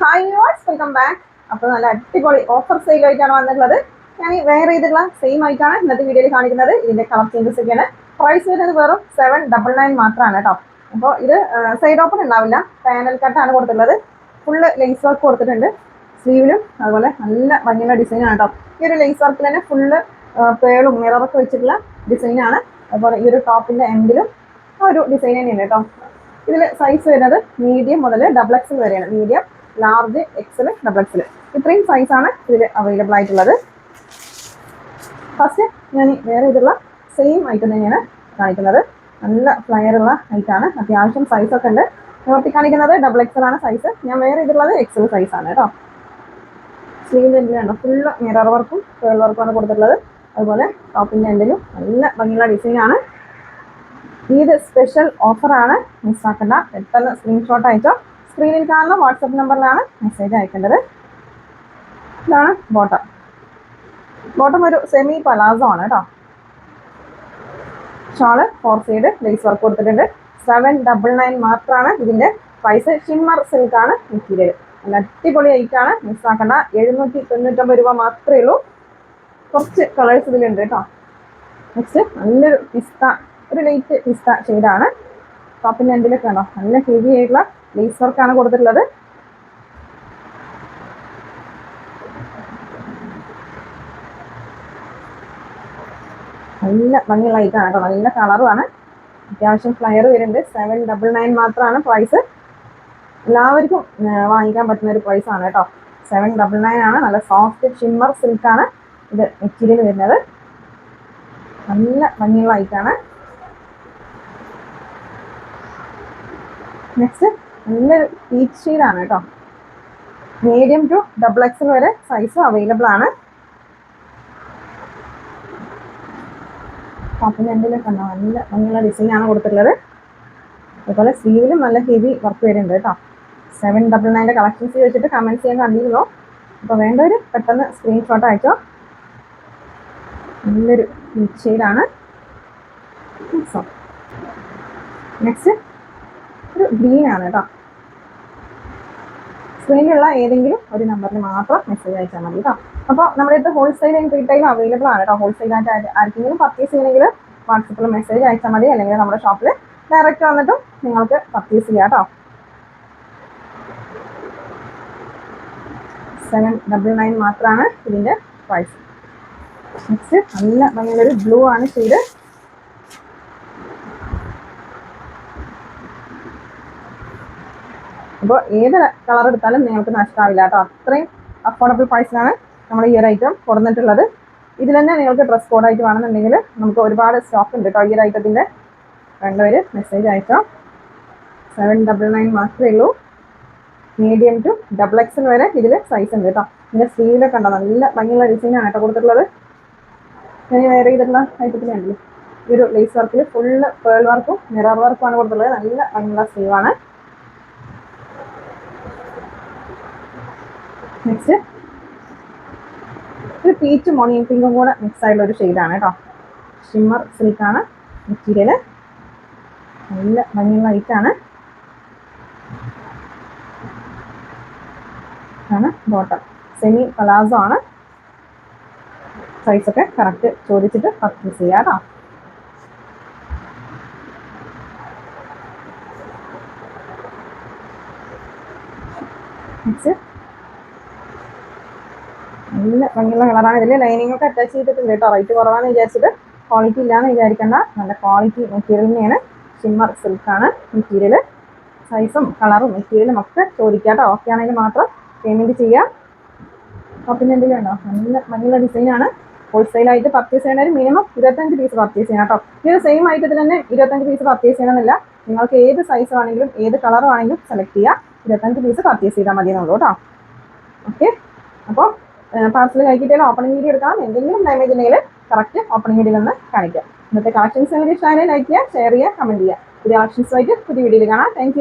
Hi വാട്സ് welcome back അപ്പോൾ നല്ല അടിപൊളി ഓഫർ സെയിൽ ആയിട്ടാണ് വന്നിട്ടുള്ളത്. ഞാൻ വെയർ ചെയ്തിട്ടുള്ള സെയിം ആയിട്ടാണ് ഇന്നത്തെ വീഡിയോയിൽ കാണിക്കുന്നത്. ഇതിന്റെ കളർ ചേഞ്ചസ് ഒക്കെയാണ്. പ്രൈസ് വരുന്നത് വെറും സെവൻ ഡബിൾ നയൻ മാത്രമാണ് കേട്ടോ. അപ്പോൾ ഇത് സൈഡ് ഓപ്പൺ ഉണ്ടാവില്ല. പാനൽ കട്ടാണ് കൊടുത്തിട്ടുള്ളത്. ഫുള്ള് ലേസ് വർക്ക് കൊടുത്തിട്ടുണ്ട്. സ്ലീവിലും അതുപോലെ നല്ല ഭംഗിയുള്ള ഡിസൈനാണ് കേട്ടോ. ഈ ഒരു ലേസ് വർക്കിൽ തന്നെ ഫുള്ള് പേളും മിററൊക്കെ വെച്ചിട്ടുള്ള ഡിസൈനാണ് അതുപോലെ ഈ ഒരു ടോപ്പിന്റെ എൻഡിലും ആ ഒരു ഡിസൈൻ തന്നെയാണ് കേട്ടോ. ഇതിൽ സൈസ് വരുന്നത് മീഡിയം മുതൽ ഡബിൾ എക്സൽ വരെയാണ്. Medium large XL double XL ഇത്രയും സൈസാണ് ഇതിൽ അവൈലബിൾ ആയിട്ടുള്ളത്. ഫസ്റ്റ് ഞാൻ വേറെ ഇതുള്ള സെയിം ഐറ്റം തന്നെയാണ് കാണിക്കുന്നത്. നല്ല ഫ്ലയർ ഉള്ള ഐറ്റാണ് അത്യാവശ്യം സൈസ് ഒക്കെ ഉണ്ട്. നിവർത്തി കാണിക്കുന്നത് ഡബിൾ എക്സൽ ആണ് സൈസ് ഞാൻ വേറെ ഇതുള്ളത് എക്സൽ സൈസ് ആണ് കേട്ടോ. സ്ലീവിന്റെ എൻഡിലാണ് ഫുള്ള് മിറർ വർക്കും പേൾ വർക്കുമാണ് കൊടുത്തിട്ടുള്ളത്. അതുപോലെ ടോപ്പിന്റെ എൻഡിലും നല്ല ഭംഗിയുള്ള ഡിസൈനാണ് ഇത് സ്പെഷ്യൽ ഓഫറാണ് മിസ്സാക്കണ്ട പെട്ടെന്ന് സ്ക്രീൻഷോട്ട് അയച്ചോ. സ്ക്രീനിൽ കാണുന്ന വാട്സപ്പ് നമ്പറിലാണ് മെസ്സേജ് അയക്കേണ്ടത്. ഇതാണ് ബോട്ടം ബോട്ടം ഒരു സെമി പലാസോ ആണ് കേട്ടോ shawl four side lace work കൊടുത്തിട്ടുണ്ട്. സെവൻ ഡബിൾ നയൻ മാത്രമാണ് ഇതിന്റെ പ്രൈസ് ഷിമ്മർ സിൽക്കാണ് മെറ്റീരിയൽ നല്ല അടിപൊളി ഐറ്റാണ് മിസ്സാക്കണ്ട എഴുന്നൂറ്റി തൊണ്ണൂറ്റൊമ്പത് രൂപ മാത്രമേ ഉള്ളൂ. കുറച്ച് കളേഴ്സ് ഇതിലുണ്ട് കേട്ടോ നെക്സ്റ്റ് നല്ലൊരു പിസ്ത. ഒരു ലൈറ്റ് പിസ്ത ഷെയ്ഡാണ് ടോപ്പിന്റെ എൻഡിലൊക്കെ ഉണ്ടോ? നല്ല ഹെവി ആയിട്ടുള്ള ലേസ് വർക്കാണ് കൊടുത്തിട്ടുള്ളത്. നല്ല ഭംഗിയുള്ള ഐറ്റാണ് കേട്ടോ. നല്ല കളറുമാണ് അത്യാവശ്യം ഫ്ലയർ വരുന്നുണ്ട്. സെവൻ ഡബിൾ നയൻ മാത്രമാണ് പ്രൈസ് എല്ലാവർക്കും വാങ്ങിക്കാൻ പറ്റുന്ന ഒരു പ്രൈസാണ് ആണ് കേട്ടോ. സെവൻ ഡബിൾ നയൻ ആണ്. നല്ല സോഫ്റ്റ് ഷിമ്മർ സിൽക്കാണ് ഇത് മെറ്റീരിയൽ വരുന്നത്. നല്ല ഭംഗിയുള്ള ഐറ്റാണ് നെക്സ്റ്റ് നല്ലൊരു പീച്ച് ഷെയ്ഡാണ് കേട്ടോ. മീഡിയം ടു ഡബിൾ എക്സൽ വരെ സൈസ് അവൈലബിൾ ആണ്. അപ്പം രണ്ടിലും കണ്ടോ? നല്ല ഭംഗിയുള്ള ഡിസൈനാണ് കൊടുത്തിട്ടുള്ളത്. അതുപോലെ സ്ലീവിലും നല്ല ഹെവി വർക്ക് വരുന്നുണ്ട് കേട്ടോ. സെവൻ ഡബിൾ നയന്റെ കളക്ഷൻസ് വെച്ചിട്ട് കമന്റ്സ് ചെയ്യാൻ കണ്ടിരുന്നു? അപ്പോൾ വേണ്ടവർ പെട്ടെന്ന് സ്ക്രീൻഷോട്ട് അയച്ചോ. നല്ലൊരു ഷെയ്ഡാണ് നെക്സ്റ്റ് ഒരു ഗ്രീൻ ആണ് കേട്ടോ. സ്ക്രീനിലുള്ള ഏതെങ്കിലും ഒരു നമ്പറിന് മാത്രം മെസ്സേജ് അയച്ചാൽ മതി കേട്ടോ അപ്പോൾ നമ്മുടെ അടുത്ത് ഹോൾസെയിൽ ആൻഡ് റീറ്റെയിൽ അവൈലബിൾ ആണ് കേട്ടോ ഹോൾസെയിൽ ആയിട്ട് ആർക്കെങ്കിലും പർച്ചേസ് ചെയ്യണമെങ്കിൽ വാട്സപ്പിൽ മെസ്സേജ് അയച്ചാൽ മതി. അല്ലെങ്കിൽ നമ്മുടെ ഷോപ്പിൽ ഡയറക്റ്റ് വന്നിട്ടും നിങ്ങൾക്ക് പർച്ചേസ് ചെയ്യാം കേട്ടോ സെവൻ ഡബിൾ നയൻ മാത്രമാണ് ഇതിന്റെ പ്രൈസ് നെക്സ്റ്റ് നല്ല ഭയങ്കര ബ്ലൂ ആണ് ചെയ്ത് അപ്പോൾ ഏത് കളർ എടുത്താലും നിങ്ങൾക്ക് നഷ്ടമാവില്ല കേട്ടോ. അത്രയും അഫോർഡബിൾ പ്രൈസിലാണ് നമ്മൾ ഈ ഒരു ഐറ്റം കൊടുത്തിട്ടുള്ളത് ഇതിൽ തന്നെ നിങ്ങൾക്ക് ഡ്രസ് കോഡ് ആയിട്ട് വേണമെന്നുണ്ടെങ്കിൽ നമുക്ക് ഒരുപാട് സ്റ്റോക്ക് ഉണ്ട് കേട്ടോ ഈ ഒരു ഐറ്റത്തിന്റെ വേണ്ടവർ മെസ്സേജ് അയച്ചോ. സെവൻ ഡബിൾ നയൻ മാത്രമേ ഉള്ളൂ. മീഡിയം ടു ഡബിൾ എക്സൽ വരെ ഇതിൽ സൈസ് ഉണ്ട് കേട്ടോ. ഇതിന്റെ സ്ലീവിലൊക്കെ ഉണ്ടോ നല്ല ഭംഗിയുള്ള ഡിസൈനാണ് കേട്ടോ കൊടുത്തിട്ടുള്ളത്. ഞാൻ വേറെ ചെയ്തിട്ടുള്ള ഐറ്റത്തിലുണ്ടല്ലോ ഈ ഒരു ലേസ് വർക്കിൽ ഫുള്ള് പേൾ വർക്കും മിറർ വർക്കുമാണ് കൊടുത്തിട്ടുള്ളത്. നല്ല ഭംഗിയുള്ള സ്ലീവാണ് നെക്സ്റ്റ് ഒരു പീച്ച് മോണിയും പിങ്കും കൂടെ മിക്സ് ആയിട്ടുള്ള ഒരു ഷെയ്ഡാണ് കേട്ടോ ഷിമ്മർ സിൽക്കാണ് മെറ്റീരിയൽ നല്ല ഭംഗിയുള്ള ലൈറ്റ് ആണ്. ബോട്ടം സെമി പലാസോ ആണ്. സൈസ് ഒക്കെ കറക്റ്റ് ചോദിച്ചിട്ട് പർച്ചേസ് ചെയ്യാം കേട്ടോ നല്ല ഭംഗിയുള്ള കളറാണ്. ഇതിൽ ലൈനിങ് ഒക്കെ അറ്റാച്ച് ചെയ്തിട്ടുണ്ട് കേട്ടോ. റേറ്റ് കുറവാന്ന് വിചാരിച്ചിട്ട് ക്വാളിറ്റി ഇല്ലാന്ന് വിചാരിക്കേണ്ട. നല്ല ക്വാളിറ്റി മെറ്റീരിയൽ തന്നെയാണ്. ഷിമ്മർ സിൽക്കാണ് മെറ്റീരിയൽ സൈസും കളറും മെറ്റീരിയലും ഒക്കെ ചോദിക്കാം കേട്ടോ ഓക്കെ ആണെങ്കിൽ മാത്രം പേയ്മെന്റ് ചെയ്യാം. ടോപ്പിന്റെ എന്തെങ്കിലും ഉണ്ടോ നല്ല ഭംഗിയുള്ള ഡിസൈനാണ് ഹോൾസെയിലായിട്ട് പർച്ചേസ് ചെയ്യണമെങ്കിൽ മിനിമം ഇരുപത്തഞ്ച് പീസ് പർച്ചേസ് ചെയ്യണം കേട്ടോ ഇത് സെയിം ഐറ്റത്തിൽ തന്നെ ഇരുപത്തഞ്ച് പീസ് പർച്ചേസ് ചെയ്യണമെന്നില്ല. നിങ്ങൾക്ക് ഏത് സൈസ് ആണെങ്കിലും ഏത് കളർ ആണെങ്കിലും സെലക്ട് ചെയ്യുക ഇരുപത്തഞ്ച് പീസ് പർച്ചേസ് ചെയ്താൽ മതി എന്നുള്ളൂ കേട്ടോ ഓക്കെ അപ്പോൾ പാർസൽ കഴിക്കിട്ടേ ഓപ്പണിംഗ് വീഡിയോ എടുക്കാം എന്തെങ്കിലും ഡാമേജ് ഉണ്ടെങ്കിൽ കറക്റ്റ് ഓപ്പണിംഗ് വീഡിയോ നിന്ന് കാണിക്കാം. ഇന്നത്തെ കളക്ഷൻസ് നിങ്ങൾക്ക് ഇഷ്ടമായാലും ലൈക്ക് ചെയ്യുക ഷെയർ ചെയ്യുക കമന്റ് ചെയ്യുക. പുതിയ കളക്ഷൻസുമായിട്ട് പുതിയ വീഡിയോയിൽ കാണാം. താങ്ക്